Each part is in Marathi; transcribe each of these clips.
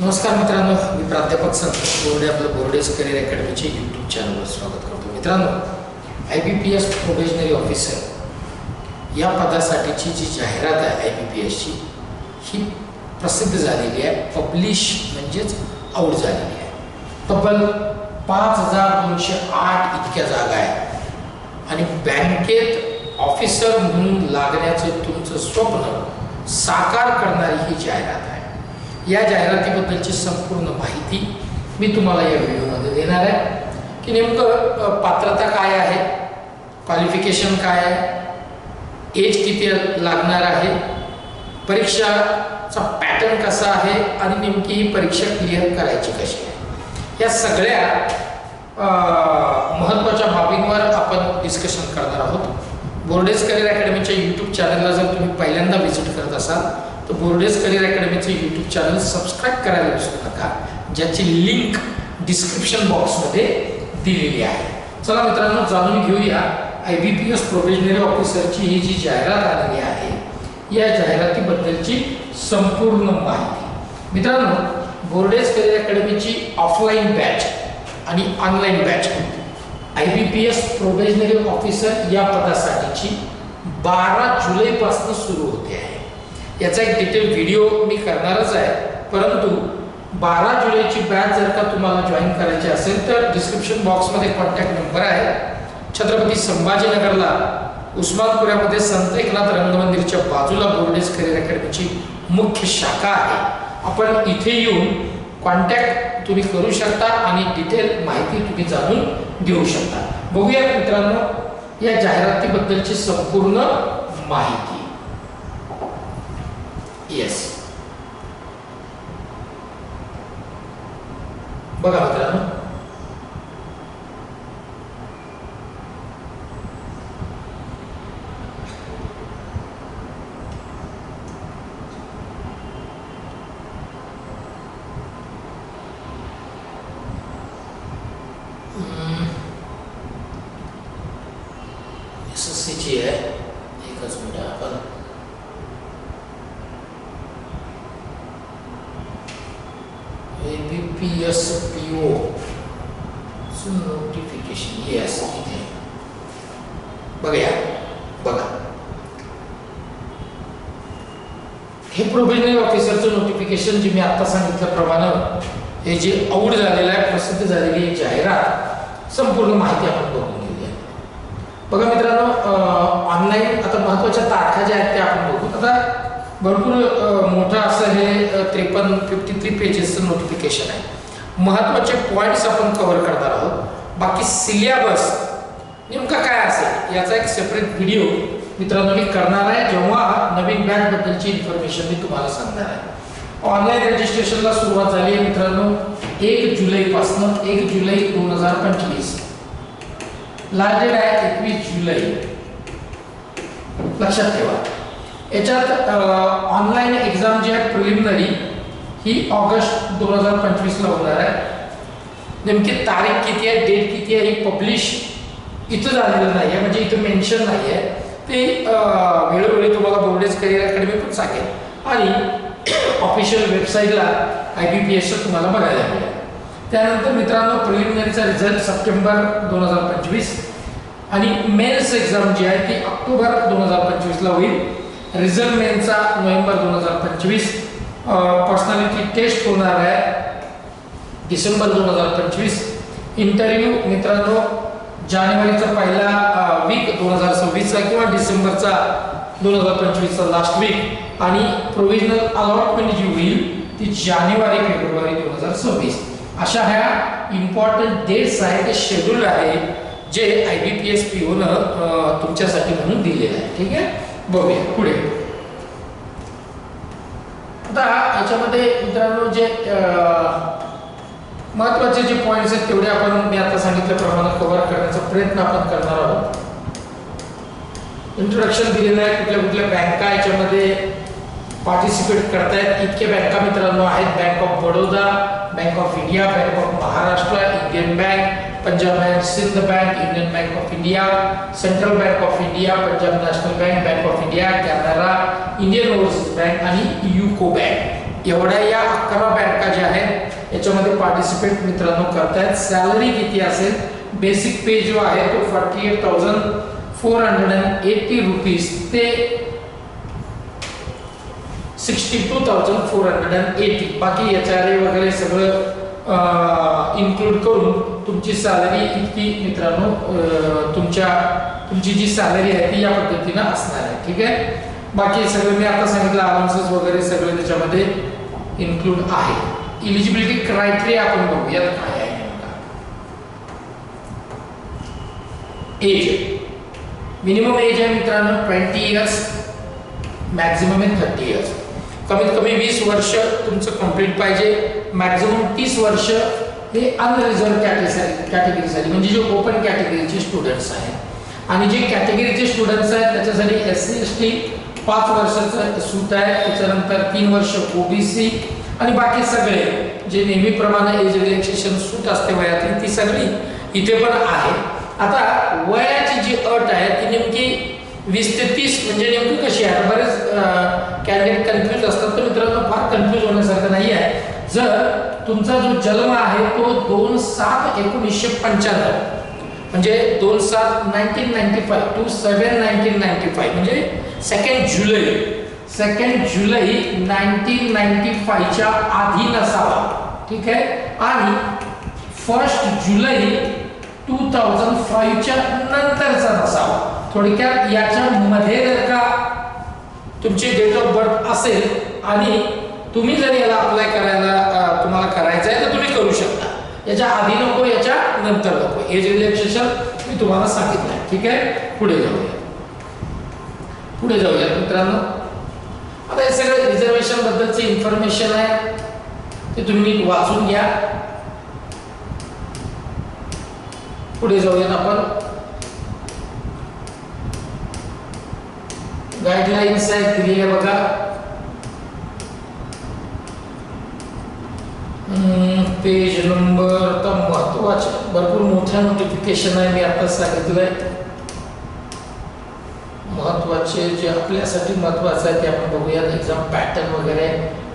नमस्कार मित्रांनो मी प्राध्यापक संतोष बोर्डे आपलं बोर्डेज करिअर अकॅडमीचे यूट्यूब चॅनलवर स्वागत करतो. मित्रांनो I B P S probationary officer या पदासाठीची जी जाहिरात आहे आय बी पी एसची ही प्रसिद्ध झालेली आहे. पब्लिश म्हणजेच आऊट झालेली आहे. तब्बल पाच हजार दोनशे आठ इतक्या जागा आहेत. आणि बँकेत ऑफिसर म्हणून लागण्याचं तुमचं स्वप्न साकार करणारी ही जाहिरात आहे. या जाहिरातीबद्दलची संपूर्ण माहिती मी तुम्हाला या व्हिडिओमध्ये देणार आहे. की नेमकं पात्रता काय आहे? क्वालिफिकेशन काय आहे? एज किती लागणार आहे? परीक्षाचा पॅटर्न कसा आहे? आणि नेमकी ही परीक्षा क्लिअर करायची कशी आहे? या सगळ्या महत्त्वाच्या बाबींवर आपण डिस्कशन करणार आहोत. बोर्डेज करिअर अकॅडमीच्या यूट्यूब चॅनलला जर तुम्ही पहिल्यांदा व्हिजिट करत असाल तर बोर्डेज करिअर अकॅडमीचं यूट्यूब चॅनल सबस्क्राईब करायला विसरू नका. ज्याची लिंक डिस्क्रिप्शन बॉक्समध्ये दिलेली आहे. चला मित्रांनो जाणून घेऊया I B P S provisionary ऑफिसरची ही जी जाहिरात आलेली आहे या जाहिरातीबद्दलची संपूर्ण माहिती. मित्रांनो बोर्डेज करिअर अकॅडमीची ऑफलाईन बॅच आणि online batch I B P S provisionary officer या पदासाठीची बारा जुलैपासून सुरू होते आहे. याचा एक डिटेल व्हिडिओ मी करणारच आहे. परंतु बारा जुलैची बॅच जर का तुम्हाला जॉईन करायची असेल तर डिस्क्रिप्शन बॉक्समध्ये कॉन्टॅक्ट नंबर आहे. छत्रपती संभाजीनगरला उस्मानपुऱ्यामध्ये संत एकनाथ रंगमंदिरच्या बाजूला बोर्डेज करिअर अकॅडमीची मुख्य शाखा आहे. आपण इथे येऊन कॉन्टॅक्ट तुम्ही करू शकता आणि डिटेल माहिती तुम्ही जाणून घेऊ शकता. बघूया मित्रांनो या जाहिरातीबद्दलची संपूर्ण माहिती. येस बघा मित्रांनो एस एस सीची आहे एकच मिनिट आपण A B P S P O notification yes इथे बघूया बघा हे प्रोव्हिजनरी ऑफिसरचं नोटिफिकेशन जे मी आता सांगितल्याप्रमाणे हे जे आवड झालेलं आहे प्रसिद्ध झालेली जाहिरात संपूर्ण माहिती आपण बघून घेऊया. बघा मित्रांनो ऑनलाईन आता महत्त्वाच्या तारखा ज्या आहेत त्या आपण बघू. आता भरपूर मोठं असं हे त्रेपन्न फिफ्टी थ्री पेजेसचं नोटिफिकेशन आहे. महत्त्वाचे पॉईंट्स आपण कव्हर करणार आहोत. बाकी सिलेबस नेमका काय असेल याचा एक सेपरेट व्हिडिओ मित्रांनो मी करणार आहे. जेव्हा नवीन बॅच बद्दलची इन्फॉर्मेशन मी तुम्हाला सांगणार आहे. ऑनलाईन रजिस्ट्रेशनला सुरुवात झाली आहे मित्रांनो एक जुलैपासनं एक जुलै दोन हजार पंचवीस. लास्ट डेट आहे एकवीस जुलै. लक्षात ठेवा. याच्यात ऑनलाईन एक्झाम जी आहे प्रिलिमिनरी ही ऑगस्ट दोन हजार पंचवीसला होणार आहे. नेमकी तारीख किती आहे डेट किती आहे ही पब्लिश इथं झालेलं नाही आहे म्हणजे इथं मेन्शन नाही आहे ते वेळोवेळी तुम्हाला बोर्डेज करिअर अकॅडमी पण सांगेल. आणि ऑफिशियल वेबसाईटला आय बी पी एसचं तुम्हाला बघायला मिळेल. त्यानंतर मित्रांनो प्रिलिमिनरीचा रिझल्ट सप्टेंबर दोन हजार पंचवीस. आणि मेन्स एक्झाम जी आहे ती ऑक्टोबर दोन हजार पंचवीसला होईल. रिझल्ट मेनचा नोव्हेंबर दोन हजार पंचवीस. पर्सनॅलिटी टेस्ट होणार आहे डिसेंबर दोन हजार पंचवीस. इंटरव्ह्यू मित्रांनो जानेवारीचा पहिला वीक दोन हजार सव्वीसचा किंवा डिसेंबरचा दोन हजार पंचवीसचा लास्ट वीक आणि प्रोव्हिजनल अलॉटमेंट जी होईल ती जानेवारी फेब्रुवारी दोन हजार सव्वीस. अशा ह्या इम्पॉर्टंट डेट्स आहेत ते शेड्यूल आहे जे I B P S P ओनं तुमच्यासाठी म्हणून दिलेलं आहे. ठीक आहे? बघूया. पुढे. आता याच्यामध्ये मित्रांनो जे महत्त्वाचे जे पॉईंट्स आहेत तेवढे आपण मी आता सांगितल्याप्रमाणे कव्हर करण्याचा प्रयत्न आपण करणार आहोत. इंट्रोडक्शन दिलेलं आहे कुठल्या कुठल्या बँका याच्यामध्ये पार्टिसिपेट करतायत. इतके बँका मित्रांनो आहेत. Bank of Baroda bank of India bank of Maharashtra Indian bank Punjab bank Sind bank Indian bank of India central bank of India Punjab national bank bank of India Canara Indian overseas bank आणि युको बँक एवढ्या या अकरा बँका ज्या आहेत याच्यामध्ये पार्टिसिपेट मित्रांनो करतायत. सॅलरी किती असेल? बेसिक पे जो आहे तो forty eight thousand four hundred and eighty rupees ते sixty two thousand four hundred and eighty बाकी एच आर ए वगैरे सगळं इन्क्लूड करून तुमची सॅलरी इतकी मित्रांनो तुमच्या तुमची जी सॅलरी आहे ती या पद्धतीनं असणार आहे. ठीक आहे? बाकी सगळं मी आता सांगितलं अलाउन्सेस वगैरे सगळं त्याच्यामध्ये इन्क्लूड आहे. इलिजिबिलिटी क्रायटेरिया आपण बघूयात काय आहे एज मिनिमम एज आहे मित्रांनो ट्वेंटी इयर्स मॅक्झिमम आहे थर्टी इयर्स कमीत कमी वीस वर्ष तुमचं कंप्लीट पाहिजे. मॅक्झिमम तीस वर्ष हे अनरिझर्व कॅटेगरी कॅटेगरीसाठी म्हणजे जे ओपन कॅटेगरीचे स्टुडंट्स आहेत. आणि जे कॅटेगरीचे स्टुडंट्स आहेत त्याच्यासाठी एस सी एस टी पाच वर्षाचं सूट आहे. त्याच्यानंतर तीन वर्ष ओबीसी आणि बाकी सगळे जे नेहमीप्रमाणे एज रिलॅक्सेशन सूट असते वयातली ती सगळी इथे पण आहे. आता वयाची जी अट आहे ती नेमकी वीस ते तीस म्हणजे नेमकी कशी आहे? बरेच कॅन्डिडेट कन्फ्यूज असतात तर मित्रांनो फार कन्फ्यूज होण्यासारखं नाही आहे. जर तुमचा जो जन्म आहे तो दोन सात एकोणीसशे पंच्याण्णव. म्हणजे दोन सात nineteen ninety five two seven nineteen ninety five म्हणजे सेकंड जुलै. सेकंड जुलै नाईन्टीन नाईन्टी फायच्या आधी नसावा. ठीक आहे? आणि फर्स्ट जुलै टू थाउजंड फाईव्हच्या नंतरचा नसावा. थोडक्यात याच्यामध्ये जर का तुमची डेट ऑफ बर्थ असेल आणि तुम्ही जर याला अप्लाय करायला तुम्हाला करायचं आहे तर तुम्ही करू शकता. याच्या आधी नको याच्या नंतर नको. एज रिलॅक्सेशन मी तुम्हाला सांगितलं आहे ठीक आहे? पुढे जाऊया. पुढे जाऊया मित्रांनो. आता हे सगळं रिझर्वेशन बद्दलचे इन्फॉर्मेशन आहे. ते तुम्ही वाचून घ्या. पुढे जाऊया आपण. गाईडलाईन्स आहेत दिलेल्या बघा. पेज नंबर आता महत्त्वाचे भरपूर मोठ्या नोटिफिकेशन आहे मी आता सांगितलंय. महत्त्वाचे जे आपल्यासाठी महत्वाचं आहे ते आपण बघूयात. एक्झाम पॅटर्न वगैरे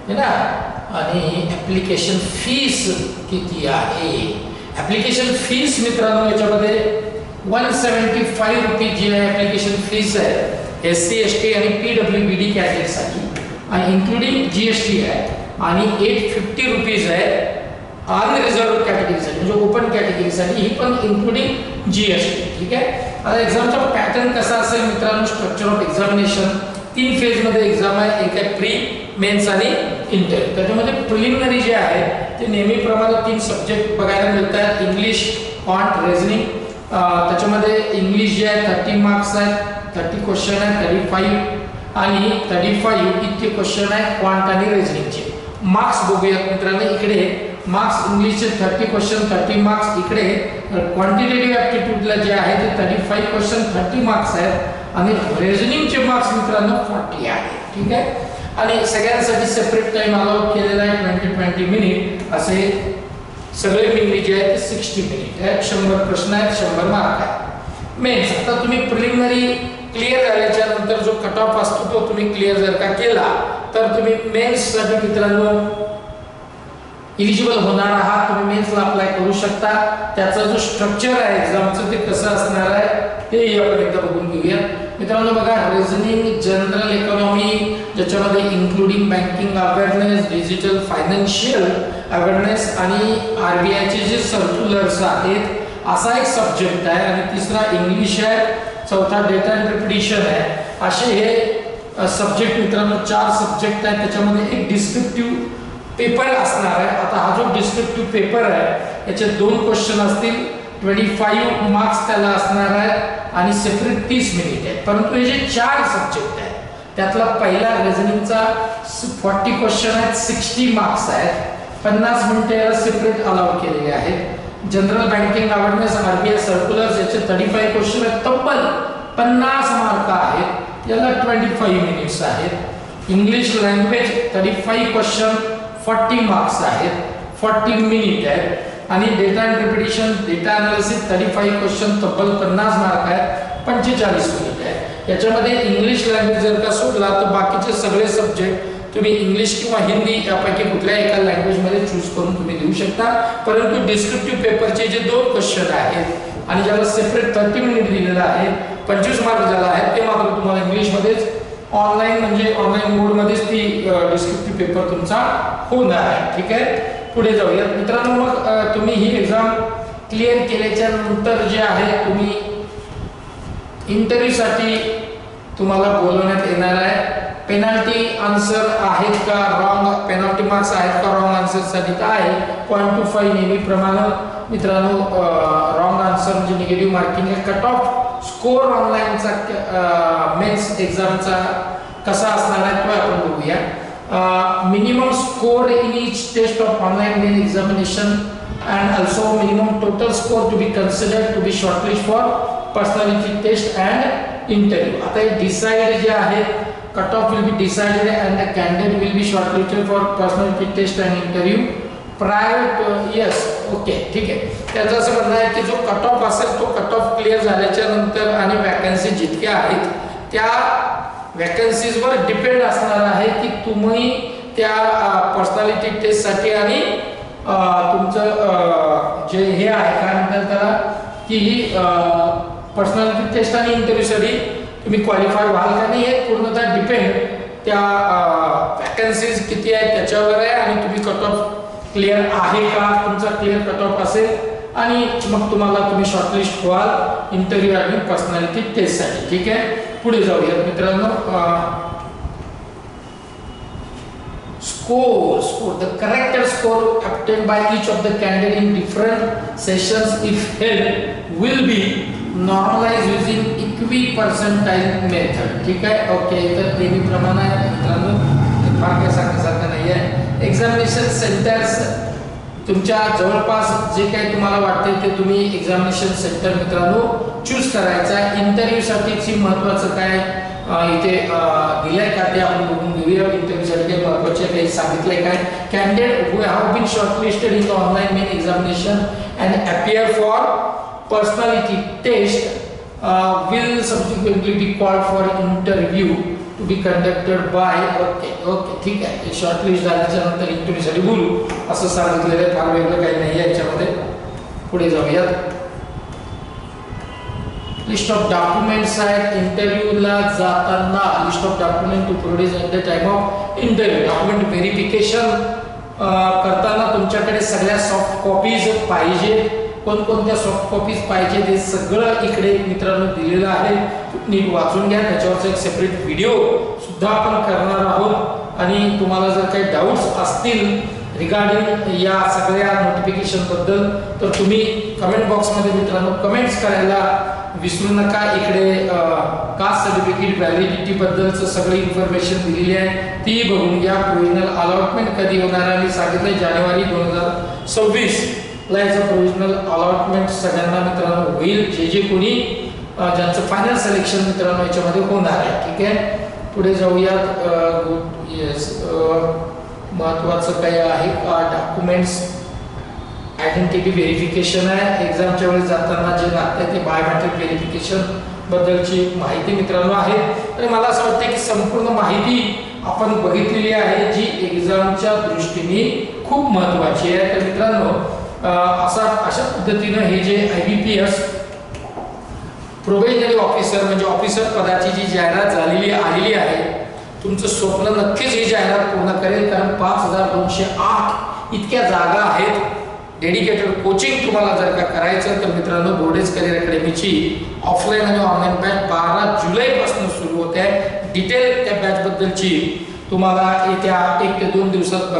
है ना? आणि ऍप्लिकेशन फीस किती आहे? ऍप्लिकेशन फीस मित्रांनो याच्यामध्ये वन सेवन्टी फाईव्ह रुपीज जी आहे ऍप्लिकेशन फीस आहे. एस सी एस टी आणि पी डब्ल्यू बी डी कॅटेगरीसाठी. आणि इन्क्लुडिंग जी एस टी आहे. आणि एट फिफ्टी रुपीज आहे अनरिझर्व कॅटेगरीसाठी म्हणजे ओपन कॅटेगरीसाठी ही पण इन्क्लुडिंग जी एस टी ठीक आहे? आता एक्झामचा पॅटर्न कसा असेल मित्रांनो? स्ट्रक्चर ऑफ एक्झामिनेशन तीन फेजमध्ये एक्झाम आहे. एक आहे प्री मेन्स आणि इंटर त्याच्यामध्ये प्रिलिमिनरी जे आहे ते नेहमीप्रमाणे तीन सब्जेक्ट बघायला मिळतात. इंग्लिश क्वांट रेझनिंग त्याच्यामध्ये इंग्लिश जे आहे थर्टी मार्क्स आहेत. थर्टी क्वेश्चन आहे थर्टी फाईव्ह आणि थर्टी फाईव्ह इतके क्वेश्चन आहे क्वांट आणि रेझनिंगचे मार्क्स बघूयात मित्रांनो इकडे मार्क्स इंग्लिशचे थर्टी क्वेश्चन थर्टी मार्क्स इकडे क्वांटिटेटिव्ह ॲप्टिट्यूडला जे आहे ते thirty five question thirty marks आहेत आणि रेझनिंगचे मार्क्स मित्रांनो फॉर्टी आहे ठीक आहे? आणि सगळ्यांसाठी सेपरेट टाईम अलाउड केलेला आहे ट्वेंटी ट्वेंटी मिनिट असे सगळे मिनिट जे आहेत ते सिक्स्टी मिनिट आहेत शंभर प्रश्न आहेत शंभर मार्क आहे मेन्स आता तुम्ही प्रिलिमिनरी क्लिअर झाल्याच्यानंतर जो कट ऑफ असतो तो तुम्ही क्लिअर जर का केला तर तुम्ही मेन्ससाठी मित्रांनो इलिजिबल होणार आहात. तुम्ही मेन्सला अप्लाय करू शकता. त्याचा जो स्ट्रक्चर आहे एक्झामचं ते कसं असणार आहे तेही आपण एकदा बघून घेऊया. मित्रांनो बघा रिझनिंग जनरल इकॉनॉमी ज्याच्यामध्ये including banking awareness digital financial awareness आणि आर बी आयचे जे सर्क्युलर्स आहेत असा एक सब्जेक्ट आहे. आणि तिसरा इंग्लिश आहे. चौथा डेटा इंटरप्रिटेशन आहे. असे हे सब्जेक्ट मित्रांनो चार सब्जेक्ट आहेत. त्याच्यामध्ये एक डिस्क्रिप्टिव्ह पेपर असणार आहे. आता हा जो डिस्क्रिप्टिव्ह पेपर आहे याचे दोन क्वेश्चन असतील. ट्वेंटी फाईव्ह मार्क्स त्याला असणार आहेत आणि सेपरेट तीस मिनिट आहे परंतु हे जे चार सब्जेक्ट आहेत त्यातला पहिला रिझनिंगचा फॉर्टी क्वेश्चन आहेत सिक्स्टी मार्क्स आहेत. पन्नास मिनिटं याला सेपरेट अलाव केलेले आहेत. General banking awareness RBI circular याचे थर्टी फाईव्ह क्वेश्चन आहेत. तब्बल पन्नास मार्क आहेत. याला ट्वेंटी फाईव्ह मिनिट्स आहेत. English language thirty five question forty marks आहेत. फॉर्टी मिनिट आहेत. आणि data interpretation data analysis thirty five question तब्बल पन्नास मार्क आहेत. पंचेचाळीस मिनिट आहे याच्यामध्ये इंग्लिश लँग्वेज जर का सोडला तर बाकीचे सगळे सब्जेक्ट तुम्ही इंग्लिश किंवा हिंदी यापैकी कुठल्याही एका लँग्वेजमध्ये चूज करून तुम्ही देऊ शकता. परंतु डिस्क्रिप्टिव्ह पेपरचे जे दोन क्वेश्चन आहेत आणि ज्याला सेपरेट थर्टी मिनिट दिलेलं आहे पंचवीस मार्क ज्याला आहे ते मात्र तुम्हाला इंग्लिशमध्येच ऑनलाईन म्हणजे ऑनलाईन मोडमध्येच ती डिस्क्रिप्टिव्ह पेपर तुमचा होणार आहे. ठीक आहे? पुढे जाऊया मित्रांनो मग तुम्ही ही एक्झाम क्लिअर केल्याच्यानंतर जे आहे तुम्ही इंटरव्ह्यूसाठी तुम्हाला बोलवण्यात येणार आहे. पेनल्टी आन्सर आहेत का रॉंग पेनल्टी मार्क्स आहेत का रॉंग आन्सरसाठी काय? पॉईंट टू फाईव्ह नेहमीप्रमाणे मित्रांनो रॉंग आन्सर म्हणजे negative marking cut off score ऑनलाईनचा मेन्स एक्झामचा कसा असणार आहे तो आपण बघूया. Minimum score in each test of online main examination and also minimum total score to be considered to be shortlist for personality test and interview आता हे डिसाईड जे आहे cut off will be decided and the candidate will be shortlisted for test test and interview private yes okay ठीक आहे. त्याचं असं म्हणणं आहे की जो कट ऑफ असेल तो कट ऑफ क्लिअर झाल्याच्यानंतर आणि वॅकन्सी जितक्या आहेत त्या वॅकन्सीजवर डिपेंड असणार आहे की तुम्ही त्या पर्सनॅलिटी टेस्टसाठी आणि तुमचं जे हे आहे काय म्हणतात त्याला की ही पर्सनॅलिटी टेस्ट आणि इंटरव्ह्यूसाठी तुम्ही क्वालिफाय व्हाल का नाही हे पूर्णतः डिपेंड त्या वॅकन्सीज किती आहेत त्याच्यावर आहे आणि तुम्ही कट ऑफ क्लिअर आहे का? तुमचा क्लिअर कट ऑफ असेल आणि मग तुम्हाला तुम्ही शॉर्टलिस्ट व्हाल इंटरव्ह्यू आणि पर्सनॅलिटी टेस्टसाठी ठीक आहे? पुढे जाऊया मित्रांनो. score score the corrected score obtained by each of the candidate in different sessions if held will be normalized using equipercentile method ठीक आहे? ओके तर नेहमीप्रमाणे आहे मित्रांनो. फार काही सारखं नाही आहे एक्झामिनेशन सेंटर्स तुमच्या जवळपास जे काही तुम्हाला वाटते ते तुम्ही एक्झामिनेशन सेंटर मित्रांनो चूज करायचं. आहे इंटरव्ह्यूसाठीची महत्त्वाचं काय इथे अं, दिलंय का ते आपण बघून घेऊया. इंटरव्ह्यूसाठी काही महत्त्वाचे काही सांगितलंय काय? Candidate who have been shortlisted in online main examination and appear for personality test Uh, will subsequently be called for interview to be conducted by okay okay ठीक आहे. शॉर्टलिस्ट झाल्याच्यानंतर इंटरव्ह्यूसाठी बोलू. असं सांगितलेलं आहे. फार वेगळं काही नाही आहे याच्यामध्ये. पुढे जाऊयात. लिस्ट ऑफ डॉक्युमेंट्स आहेत. इंटरव्ह्यूला जाताना list of document to produce at the time of interview document verification करताना तुमच्याकडे सगळ्या सॉफ्ट कॉपीज पाहिजे कोणकोणत्या सॉफ्ट कॉपीज पाहिजे ते सगळं इकडे मित्रांनो दिलेलं आहे. नीट वाचून घ्या त्याच्यावरचा एक सेपरेट व्हिडिओ सुद्धा आपण करणार आहोत. आणि तुम्हाला जर काही डाऊट्स असतील रिगार्डिंग या सगळ्या नोटिफिकेशनबद्दल तर तुम्ही कमेंट बॉक्समध्ये मित्रांनो कमेंट्स करायला विसरू नका. इकडे कास्ट सर्टिफिकेट व्हॅलिडिटीबद्दलचं सगळी इन्फॉर्मेशन दिलेली आहे. ती बघून घ्या. प्रोविजनल अलॉटमेंट कधी होणार आणि सांगितलं जानेवारी दोन हजार सव्वीस. ला याचं प्रोव्हिजनल अलॉटमेंट सगळ्यांना मित्रांनो होईल. जे जे कोणी ज्यांचं फायनल सिलेक्शन मित्रांनो याच्यामध्ये होणार आहे. ठीक आहे? पुढे जाऊयात. येस महत्त्वाचं काही आहे का? डॉक्युमेंट्स आयडेंटिटी व्हेरिफिकेशन आहे. एक्झामच्या वेळेस जाताना जे लागतं ते बायोमेट्रिक व्हेरिफिकेशन बद्दलची माहिती मित्रांनो आहे. आणि मला असं वाटतं की संपूर्ण माहिती आपण बघितलेली आहे जी एक्झामच्या दृष्टीने खूप महत्त्वाची आहे. तर मित्रांनो असा अशा पद्धतीनं हे जे I B P S probationary officer म्हणजे ऑफिसर पदाची जी जाहिरात झालेली आलेली आहे तुमचं स्वप्न नक्कीच ही जाहिरात पूर्ण करेल कारण पाच हजार दोनशे आठ इतक्या जागा आहेत. डेडिकेटेड कोचिंग तुम्हाला जर का करायचं तर मित्रांनो बोर्डेज करिअर अकॅडमीची ऑफलाईन आणि ऑनलाईन बॅच बारा जुलैपासून सुरू होते डिटेल त्या बॅचबद्दलची तुम्हाला येत्या एक ते दोन दिवसात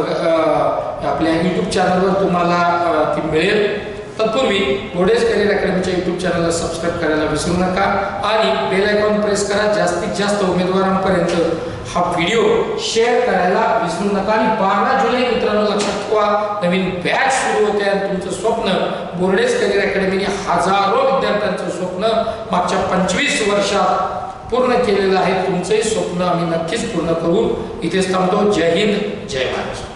आपल्या यूट्यूब चॅनलवर तुम्हाला ती मिळेल. तत्पूर्वी घोडेज करिअर अकॅडमीच्या यूट्यूब चॅनलला सबस्क्राईब करायला विसरू नका आणि बेल आयकॉन प्रेस करा. जास्तीत जास्त उमेदवारांपर्यंत हा व्हिडिओ शेअर करायला विसरू नका. आणि बारा जुलै मित्रांनो लक्षात ठेवा नवीन बॅच सुरू होते आणि तुमचं स्वप्न बोर्डेज करिअर अकॅडमीने हजारो विद्यार्थ्यांचं स्वप्न मागच्या पंचवीस वर्षात पूर्ण केलेलं आहे. तुमचंही स्वप्न आम्ही नक्कीच पूर्ण करू इथेच थांबतो. जय हिंद जय महाराष्ट्र.